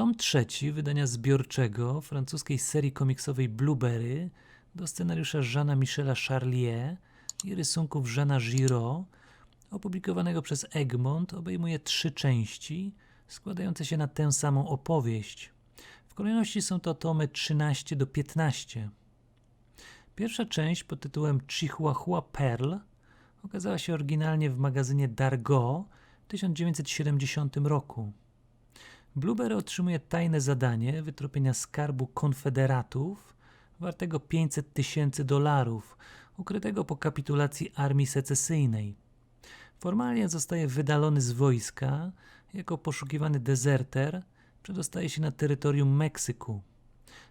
Tom trzeci wydania zbiorczego francuskiej serii komiksowej Blueberry do scenariusza Jeana Michela Charlier i rysunków Jeana Giraud, opublikowanego przez Egmont, obejmuje trzy części składające się na tę samą opowieść. W kolejności są to tomy 13 do 15. Pierwsza część pod tytułem Chihuahua Pearl okazała się oryginalnie w magazynie Dargo w 1970 roku. Blueberry otrzymuje tajne zadanie wytropienia skarbu konfederatów wartego 500 tysięcy dolarów, ukrytego po kapitulacji armii secesyjnej. Formalnie zostaje wydalony z wojska, jako poszukiwany dezerter przedostaje się na terytorium Meksyku.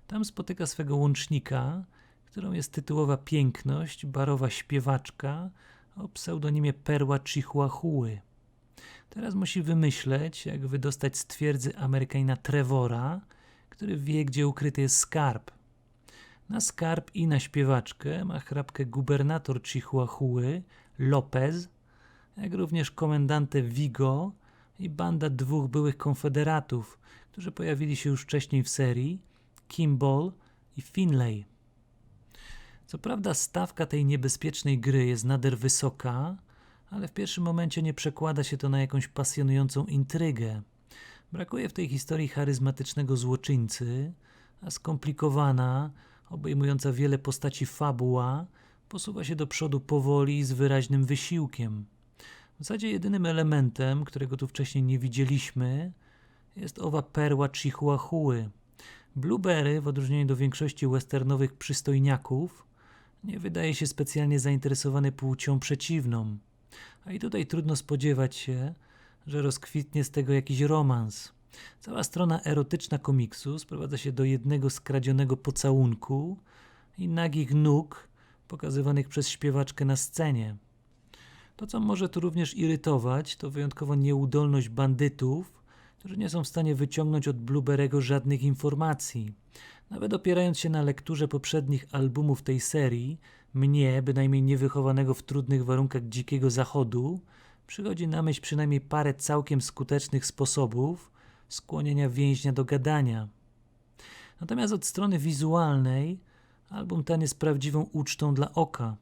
Tam spotyka swego łącznika, którą jest tytułowa piękność, barowa śpiewaczka o pseudonimie Perła Chihuahuły. Teraz musi wymyśleć, jak wydostać z twierdzy Amerykanina Trevora, który wie, gdzie ukryty jest skarb. Na skarb i na śpiewaczkę ma chrapkę gubernator Chihuahuły, Lopez, jak również komendante Vigo i banda dwóch byłych konfederatów, którzy pojawili się już wcześniej w serii, Kimball i Finlay. Co prawda stawka tej niebezpiecznej gry jest nader wysoka, ale w pierwszym momencie nie przekłada się to na jakąś pasjonującą intrygę. Brakuje w tej historii charyzmatycznego złoczyńcy, a skomplikowana, obejmująca wiele postaci fabuła, posuwa się do przodu powoli i z wyraźnym wysiłkiem. W zasadzie jedynym elementem, którego tu wcześniej nie widzieliśmy, jest owa perła Chihuahuły. Blueberry, w odróżnieniu do większości westernowych przystojniaków, nie wydaje się specjalnie zainteresowany płcią przeciwną. A i tutaj trudno spodziewać się, że rozkwitnie z tego jakiś romans. Cała strona erotyczna komiksu sprowadza się do jednego skradzionego pocałunku i nagich nóg pokazywanych przez śpiewaczkę na scenie. To, co może tu również irytować, to wyjątkowo nieudolność bandytów, którzy nie są w stanie wyciągnąć od Blueberry'ego żadnych informacji. Nawet opierając się na lekturze poprzednich albumów tej serii, mnie, bynajmniej niewychowanego w trudnych warunkach dzikiego zachodu, przychodzi na myśl przynajmniej parę całkiem skutecznych sposobów skłonienia więźnia do gadania. Natomiast od strony wizualnej album ten jest prawdziwą ucztą dla oka.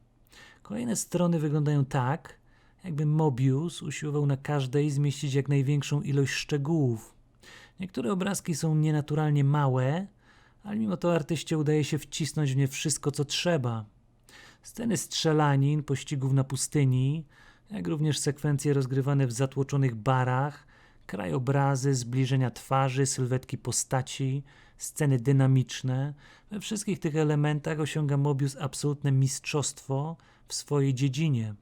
Kolejne strony wyglądają tak, jakby Mobius usiłował na każdej zmieścić jak największą ilość szczegółów. Niektóre obrazki są nienaturalnie małe, ale mimo to artyście udaje się wcisnąć w nie wszystko, co trzeba. Sceny strzelanin, pościgów na pustyni, jak również sekwencje rozgrywane w zatłoczonych barach, krajobrazy, zbliżenia twarzy, sylwetki postaci, sceny dynamiczne. We wszystkich tych elementach osiąga Mobius absolutne mistrzostwo w swojej dziedzinie.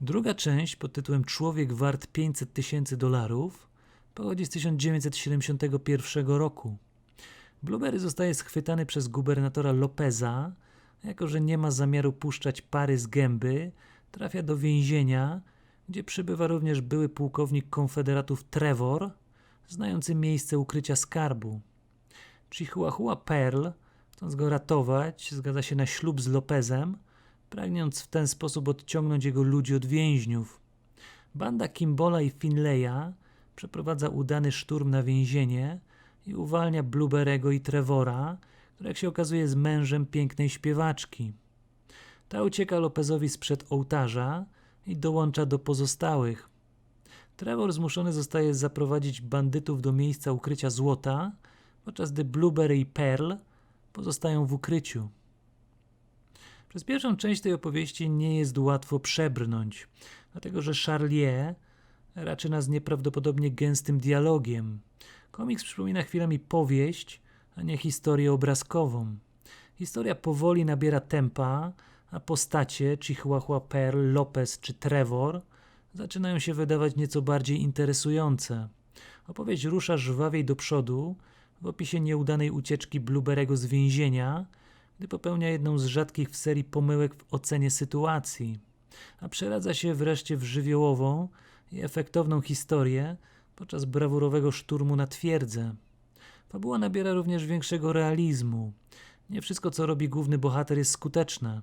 Druga część pod tytułem Człowiek wart 500 tysięcy dolarów pochodzi z 1971 roku. Blueberry zostaje schwytany przez gubernatora Lopeza, jako że nie ma zamiaru puszczać pary z gęby, trafia do więzienia, gdzie przybywa również były pułkownik konfederatów Trevor, znający miejsce ukrycia skarbu. Chihuahua Pearl, chcąc go ratować, zgadza się na ślub z Lopezem, pragnąc w ten sposób odciągnąć jego ludzi od więźniów. Banda Kimbola i Finleya przeprowadza udany szturm na więzienie i uwalnia Blueberego i Trevora, który jak się okazuje jest mężem pięknej śpiewaczki. Ta ucieka Lopezowi sprzed ołtarza i dołącza do pozostałych. Trevor zmuszony zostaje zaprowadzić bandytów do miejsca ukrycia złota, podczas gdy Blueberry i Pearl pozostają w ukryciu. Przez pierwszą część tej opowieści nie jest łatwo przebrnąć, dlatego że Charlier raczy nas nieprawdopodobnie gęstym dialogiem. Komiks przypomina chwilami powieść, a nie historię obrazkową. Historia powoli nabiera tempa, a postacie Chihuahua Pearl, Lopez czy Trevor zaczynają się wydawać nieco bardziej interesujące. Opowieść rusza żwawiej do przodu w opisie nieudanej ucieczki Blueberego z więzienia, gdy popełnia jedną z rzadkich w serii pomyłek w ocenie sytuacji, a przeradza się wreszcie w żywiołową i efektowną historię podczas brawurowego szturmu na twierdzę. Fabuła nabiera również większego realizmu. Nie wszystko, co robi główny bohater, jest skuteczne.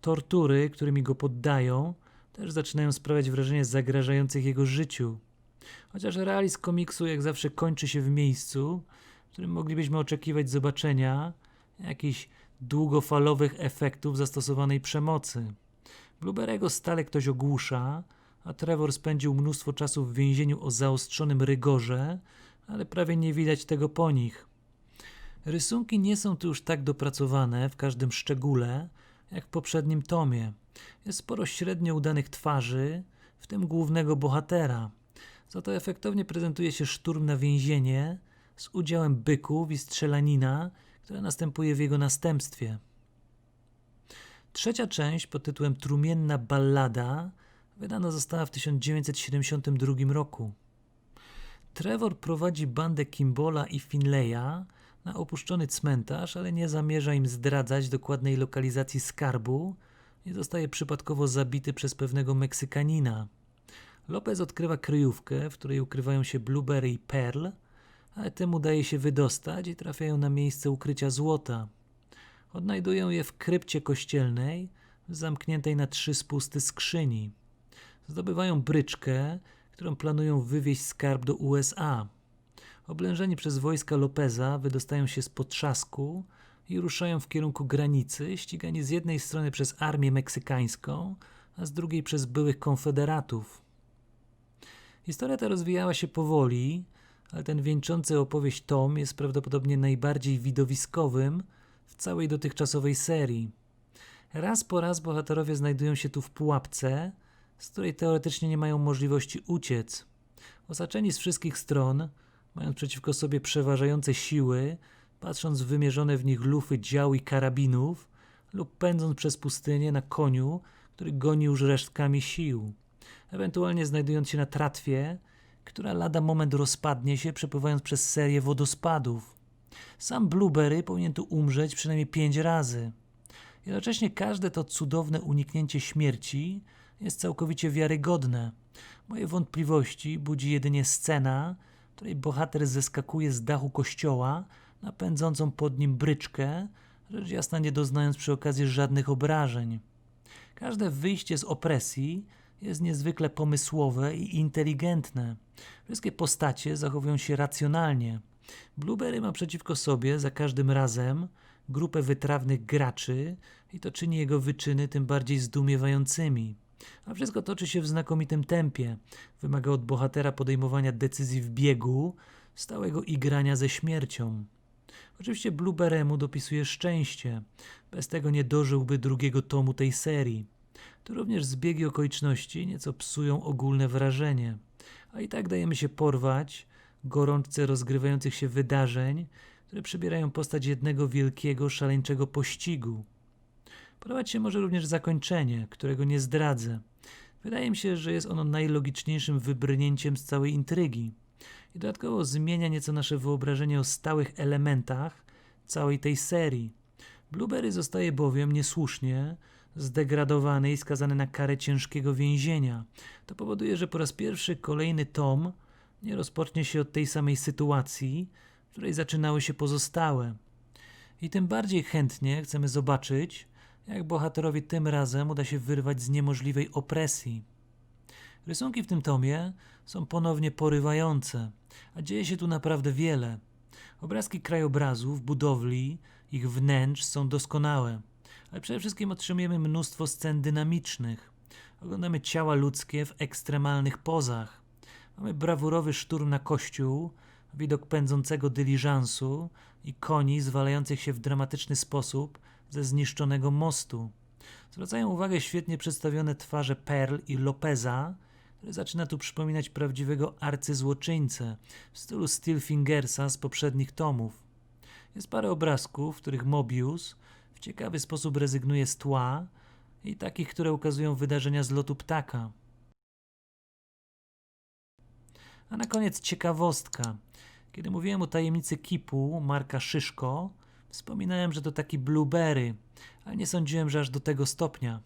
Tortury, którymi go poddają, też zaczynają sprawiać wrażenie zagrażających jego życiu. Chociaż realizm komiksu jak zawsze kończy się w miejscu, w którym moglibyśmy oczekiwać zobaczenia jakichś długofalowych efektów zastosowanej przemocy. Blueberry'ego stale ktoś ogłusza, a Trevor spędził mnóstwo czasu w więzieniu o zaostrzonym rygorze, ale prawie nie widać tego po nich. Rysunki nie są tu już tak dopracowane w każdym szczególe, jak w poprzednim tomie. Jest sporo średnio udanych twarzy, w tym głównego bohatera. Za to efektownie prezentuje się szturm na więzienie z udziałem byków i strzelanina, która następuje w jego następstwie. Trzecia część pod tytułem Trumienna Ballada wydana została w 1972 roku. Trevor prowadzi bandę Kimbola i Finleya na opuszczony cmentarz, ale nie zamierza im zdradzać dokładnej lokalizacji skarbu i zostaje przypadkowo zabity przez pewnego Meksykanina. Lopez odkrywa kryjówkę, w której ukrywają się Blueberry i Pearl, ale tym udaje się wydostać i trafiają na miejsce ukrycia złota. Odnajdują je w krypcie kościelnej, zamkniętej na trzy spusty skrzyni. Zdobywają bryczkę, którą planują wywieźć skarb do USA. Oblężeni przez wojska Lopeza wydostają się z potrzasku i ruszają w kierunku granicy, ścigani z jednej strony przez armię meksykańską, a z drugiej przez byłych konfederatów. Historia ta rozwijała się powoli, ale ten wieńczący opowieść tom jest prawdopodobnie najbardziej widowiskowym w całej dotychczasowej serii. Raz po raz bohaterowie znajdują się tu w pułapce, z której teoretycznie nie mają możliwości uciec. Osaczeni z wszystkich stron, mając przeciwko sobie przeważające siły, patrząc w wymierzone w nich lufy dział i karabinów, lub pędząc przez pustynię na koniu, który goni już resztkami sił. Ewentualnie znajdując się na tratwie, która lada moment rozpadnie się, przepływając przez serię wodospadów. Sam Blueberry powinien tu umrzeć przynajmniej pięć razy. Jednocześnie każde to cudowne uniknięcie śmierci jest całkowicie wiarygodne. Moje wątpliwości budzi jedynie scena, w której bohater zeskakuje z dachu kościoła na pędzącą pod nim bryczkę, rzecz jasna nie doznając przy okazji żadnych obrażeń. Każde wyjście z opresji jest niezwykle pomysłowe i inteligentne. Wszystkie postacie zachowują się racjonalnie. Blueberry ma przeciwko sobie za każdym razem grupę wytrawnych graczy i to czyni jego wyczyny tym bardziej zdumiewającymi. A wszystko toczy się w znakomitym tempie. Wymaga od bohatera podejmowania decyzji w biegu, stałego igrania ze śmiercią. Oczywiście Blueberry'emu dopisuje szczęście. Bez tego nie dożyłby drugiego tomu tej serii. Tu również zbiegi okoliczności nieco psują ogólne wrażenie. A i tak dajemy się porwać gorączce rozgrywających się wydarzeń, które przybierają postać jednego wielkiego, szaleńczego pościgu. Podobać się może również zakończenie, którego nie zdradzę. Wydaje mi się, że jest ono najlogiczniejszym wybrnięciem z całej intrygi i dodatkowo zmienia nieco nasze wyobrażenie o stałych elementach całej tej serii. Blueberry zostaje bowiem niesłusznie zdegradowany i skazany na karę ciężkiego więzienia. To powoduje, że po raz pierwszy kolejny tom nie rozpocznie się od tej samej sytuacji, w której zaczynały się pozostałe. I tym bardziej chętnie chcemy zobaczyć, jak bohaterowi tym razem uda się wyrwać z niemożliwej opresji. Rysunki w tym tomie są ponownie porywające, a dzieje się tu naprawdę wiele. Obrazki krajobrazów, budowli, ich wnętrz są doskonałe, ale przede wszystkim otrzymujemy mnóstwo scen dynamicznych. Oglądamy ciała ludzkie w ekstremalnych pozach. Mamy brawurowy szturm na kościół, widok pędzącego dyliżansu i koni zwalających się w dramatyczny sposób ze zniszczonego mostu. Zwracają uwagę świetnie przedstawione twarze Pearl i Lopeza, który zaczyna tu przypominać prawdziwego arcyzłoczyńcę w stylu Stillfingersa z poprzednich tomów. Jest parę obrazków, w których Mobius w ciekawy sposób rezygnuje z tła i takich, które ukazują wydarzenia z lotu ptaka. A na koniec ciekawostka. Kiedy mówiłem o tajemnicy Kipu Marka Szyszko, wspominałem, że to taki blueberry, ale nie sądziłem, że aż do tego stopnia.